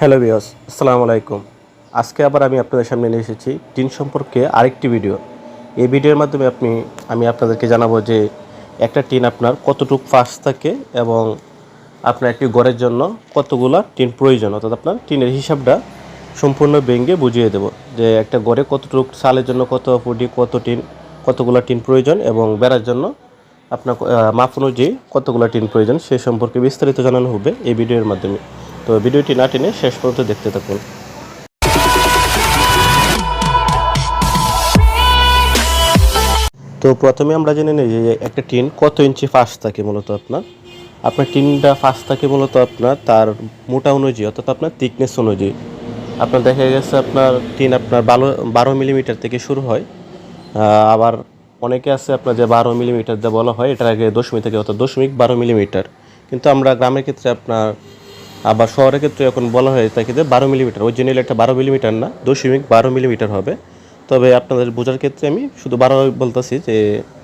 Hello বিয়স আসসালামু আলাইকুম। আজকে আবার আমি আপনাদের সামনে নিয়ে এসেছি টিন সম্পর্কে আরেকটি ভিডিও। এই ভিডিওর মাধ্যমে আপনি, আমি আপনাদেরকে জানাব যে একটা টিন আপনার কতটুকু ফাস্ট থাকে এবং আপনার একটি ঘরের জন্য কতগুলা টিন প্রয়োজন। অর্থাৎ আপনার টিনের হিসাবটা সম্পূর্ণ ভেঙে বুঝিয়ে দেব যে একটা ঘরে কতটুকু সালের জন্য কত ফুটি, কত টিন, কতগুলো টিন প্রয়োজন এবং বেড়ার জন্য আপনার মাপ অনুযায়ী কতগুলো টিন প্রয়োজন, সে সম্পর্কে বিস্তারিত জানানো হবে এই ভিডিওর মাধ্যমে। তো ভিডিওটি না টেনে শেষ পর্যন্ত দেখতে থাকুন। তো প্রথমে আমরা জেনে নিই যে একটা টিন কত ইঞ্চি ফাঁস থাকে মূলত আপনার? আপনার টিনটা ফাঁস থাকে মূলত আপনার তার মোটা অনুযায়ী, অর্থাৎ আপনার থিকনেস অনুযায়ী। আপনার দেখা গেছে আপনার টিন আপনার বারো বারো মিলিমিটার থেকে শুরু হয়। আবার অনেকে আছে আপনার যে বারো মিলিমিটার যা বলা হয়, এটার আগে দশমিক থেকে, অর্থাৎ দশমিক বারো মিলিমিটার কিন্তু আমরা গ্রামের ক্ষেত্রে আপনার আবার শহরের ক্ষেত্রে এখন বলা হয় তাকে যে বারো মিলিমিটার অরিজিনাল একটা বারো মিলিমিটার না, দশমিক বারো মিলিমিটার হবে। তবে আপনাদের বোঝার ক্ষেত্রে আমি শুধু বারো বলতেছি যে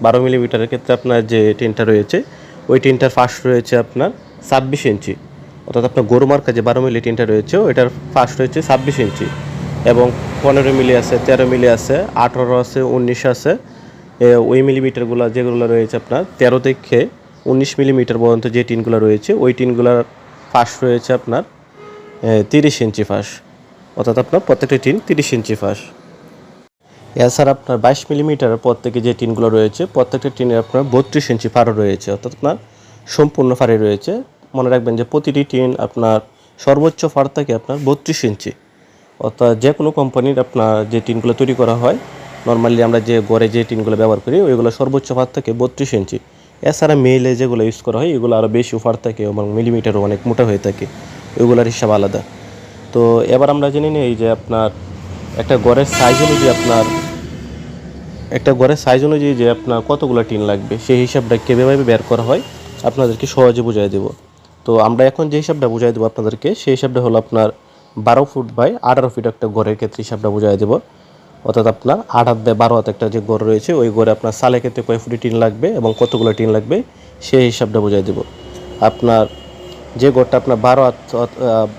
বারো মিলিমিটারের ক্ষেত্রে আপনার যে টিনটা রয়েছে, ওই টিনটার ফার্স্ট রয়েছে আপনার ছাব্বিশ ইঞ্চি। অর্থাৎ আপনার গরু মার্কা যে বারো মিলি টিনটা রয়েছে, ওইটার ফার্স্ট রয়েছে ছাব্বিশ ইঞ্চি। এবং পনেরো মিলি আছে, তেরো মিলি আছে, আঠারো আছে, উনিশ আছে। ওই মিলিমিটারগুলো যেগুলো রয়েছে আপনার, তেরো থেকে উনিশ মিলিমিটার পর্যন্ত যে টিনগুলো রয়েছে, ওই টিনগুলোর ফাঁস রয়েছে আপনার তিরিশ ইঞ্চি ফাঁস। অর্থাৎ আপনার প্রত্যেকটা টিন তিরিশ ইঞ্চি ফাঁস। এছাড়া আপনার বাইশ মিলিমিটারের পর থেকে যে টিনগুলো রয়েছে, প্রত্যেকটা টিনে আপনার বত্রিশ ইঞ্চি ফাড়ও রয়েছে। অর্থাৎ আপনার সম্পূর্ণ ফাড়ি রয়েছে। মনে রাখবেন যে প্রতিটি টিন আপনার সর্বোচ্চ ফাড় থাকে আপনার বত্রিশ ইঞ্চি। অর্থাৎ যে কোনো কোম্পানির আপনার যে টিনগুলো তৈরি করা হয়, নর্মালি আমরা যে গড়ে যে টিনগুলো ব্যবহার করি, ওইগুলো সর্বোচ্চ ফাড় থাকে বত্রিশ ইঞ্চি। এছাড়া মেলে যেগুলো ইউজ করা হয়, এগুলো আরও বেশি ফাড় থাকে এবং মিলিমিটারও অনেক মোটা হয়ে থাকে। ওইগুলোর হিসাব আলাদা। তো এবার আমরা জেনে নিই যে আপনার একটা গড়ের সাইজ অনুযায়ী আপনার, একটা ঘরের সাইজ অনুযায়ী যে আপনার কতগুলো টিন লাগবে, সেই হিসাবটা কীভাবে বের করা হয়, আপনাদেরকে সহজে বুঝাই দেব। তো আমরা এখন যে হিসাবটা বুঝাই দেবো আপনাদেরকে, সেই হিসাবটা হলো আপনার বারো ফুট বাই আঠারো ফিট একটা ঘরের ক্ষেত্রে হিসাবটা বুঝাই দেবো। অর্থাৎ আপনার আট হাত বাই বারো হাত একটা যে গড় রয়েছে, ওই গড়ে আপনার সালে ক্ষেত্রে কয় ফুটি টিন লাগবে এবং কতগুলো টিন লাগবে, সেই হিসাবটা বুঝাই দেবো। আপনার যে গড়টা আপনার বারো হাত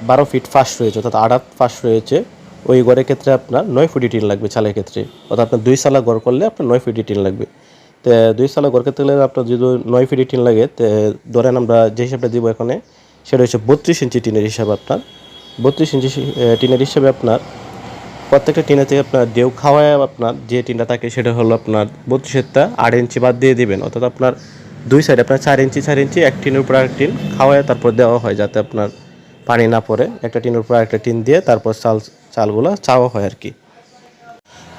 বারো ফিট ফার্স্ট রয়েছে, অর্থাৎ আট হাত ফার্স্ট রয়েছে, ওই ঘরের ক্ষেত্রে আপনার নয় ফুটি টিন লাগবে চালের ক্ষেত্রে। অর্থাৎ আপনার দুই সালা গড় করলে আপনার নয় ফুটি টিন লাগবে। তো, দুই সালা ঘর ক্ষেত্রে গেলে আপনার যদি নয় ফুটি টিন লাগে ধরেন আমরা যে হিসাবটা দিব এখানে, সেটা হচ্ছে বত্রিশ ইঞ্চি টিনের হিসাব আপনার। বত্রিশ ইঞ্চি টিনের হিসাবে আপনার প্রত্যেকটা থেকে আপনার দেউ খাওয়ায় আপনার যে টিনটা থাকে সেটা হলো আপনার বত্রিশেরটা আট ইঞ্চি বাদ দিয়ে দিবেন। অর্থাৎ আপনার দুই সাইডে আপনার চার ইঞ্চি চার ইঞ্চি এক টিনের উপর এক টিন খাওয়ায় তারপর দেওয়া হয় যাতে আপনার পানি না পড়ে। একটা টিনের উপর একটা টিন দিয়ে তারপর চাল, চালগুলো চাওয়া হয় আর কি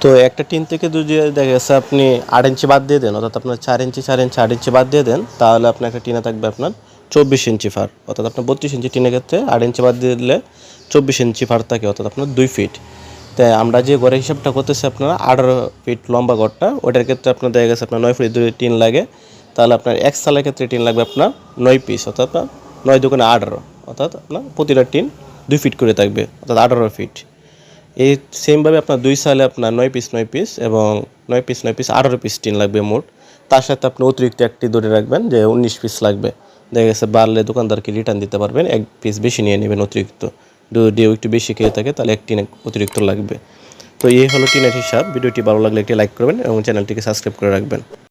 তো একটা টিন থেকে যদি দেখা গেছে আপনি আট ইঞ্চি বাদ দিয়ে দেন, অর্থাৎ আপনার চার ইঞ্চি চার ইঞ্চি, আট ইঞ্চি বাদ দিয়ে দেন, তাহলে আপনার একটা টিনে থাকবে আপনার চব্বিশ ইঞ্চি ফার। অর্থাৎ আপনার বত্রিশ ইঞ্চি টিনের ক্ষেত্রে আট ইঞ্চি বাদ দিয়ে দিলে চব্বিশ ইঞ্চি ফার থাকে, অর্থাৎ আপনার দুই ফিট তাই আমরা যে ঘরের হিসাবটা করতেছি আপনারা, আঠারো ফিট লম্বা ঘরটা, ওটার ক্ষেত্রে আপনার দেখা গেছে আপনার নয় ফিট দুই টিন লাগে। তাহলে আপনার এক সালের ক্ষেত্রে টিন লাগবে আপনার নয় পিস, অর্থাৎ আপনার নয় দোকানে আঠারো, অর্থাৎ আপনার প্রতিটা টিন দুই ফিট করে থাকবে, অর্থাৎ আঠারো ফিট। এই সেমভাবে আপনার দুই সালে আপনার নয় পিস নয় পিস এবং নয় পিস নয় পিস আঠারো পিস টিন লাগবে মোট। তার সাথে আপনি অতিরিক্ত একটি ধরে রাখবেন যে উনিশ পিস লাগবে। দেখা গেছে বাড়লে দোকানদারকে রিটার্ন দিতে পারবেন, এক পিস বেশি নিয়ে নেবেন অতিরিক্ত। যদি একটু বেশি খেয়ে থাকে, তাহলে এক টিন অতিরিক্ত লাগবে। তো এই হলো টিনের হিসাব। ভিডিওটি ভালো লাগলে একটি লাইক করবেন এবং চ্যানেলটিকে সাবস্ক্রাইব করে রাখবেন।